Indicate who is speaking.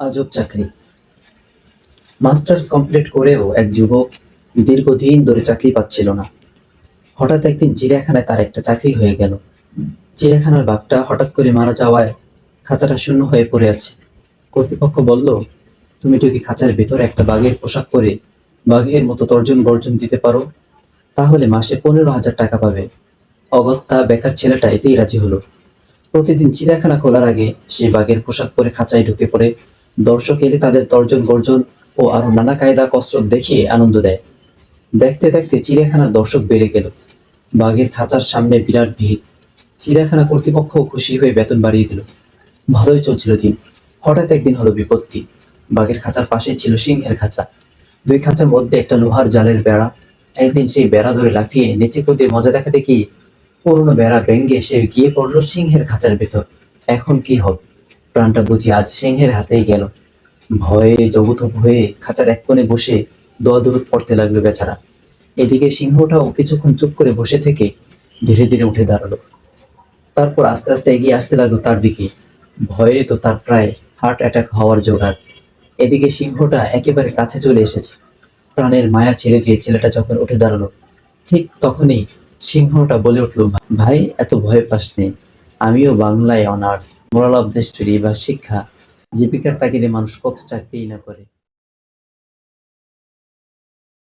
Speaker 1: আজব চাকরি। Masters complete করেও এক যুবক দীর্ঘদিন ধরে চাকরি পাচ্ছিল না। হঠাৎ একদিন চিড়িয়াখানায় তার একটা চাকরি হয়ে গেল। চিড়িয়াখানার বাঘটা হঠাৎ করে মারা যাওয়ায় খাঁচাটা শূন্য হয়ে পড়ে আছে। কর্তৃপক্ষ বলল, তুমি যদি খাঁচার ভেতরে একটা বাঘের পোশাক পরে বাঘের মতো তর্জন গর্জন দিতে পারো, তাহলে মাসে পনেরো হাজার টাকা পাবে। অগত্যা বেকার ছেলেটা এতেই রাজি হলো। প্রতিদিন চিড়িয়াখানা খোলার আগে সে বাঘের পোশাক পরে খাঁচায় ঢুকে পড়ে। দর্শক এলে তাদের তর্জন, গর্জন ও আরও নানা কায়দা কসরত দেখিয়ে আনন্দ দেয়। দেখতে দেখতে চিড়িয়াখানার দর্শক বেড়ে গেল। বাঘের খাঁচার সামনে বিরাট ভিড়। চিড়িয়াখানা কর্তৃপক্ষ খুশি হয়ে বেতন বাড়িয়ে দিল। ভালোই চলছিল দিন। হঠাৎ একদিন হলো বিপত্তি। বাঘের খাঁচার পাশে ছিল সিংহের খাঁচা। দুই খাঁচার মধ্যে একটা লোহার জালের বেড়া। একদিন সেই বেড়া ধরে লাফিয়ে নেচে কোদে মজা দেখা দেখি পুরনো বেড়া ভেঙ্গে সে গিয়ে পড়ল সিংহের খাঁচার ভেতর। এখন কি হবে? প্রাণটা বুঝি আজ সিংহের হাতেই গেল। ভয়ে জবুথপ হয়ে খাঁচার এক কোণে বসে দোয়া দূরত পড়তে লাগল বেচারা। এদিকে সিংহটাও কিছুক্ষণ চুপ করে বসে থেকে ধীরে ধীরে উঠে দাঁড়াল। তারপর আস্তে আস্তে এগিয়ে আসতে লাগল তার দিকে। ভয়ে তো তার প্রায় হার্ট অ্যাটাক হওয়ার জোগাড় এদিকে সিংহটা একেবারে কাছে চলে এসেছে। প্রাণের মায়া ছেড়ে দিয়ে ছেলেটা যখন উঠে দাঁড়াল, ঠিক তখনই সিংহটা বলে উঠল, ভাই, এত ভয় পাস নেই আমিও বাংলায় honours moral of the story বা শিক্ষা, জীবিকার তাগিদে মানুষ কত চাকরি না করে।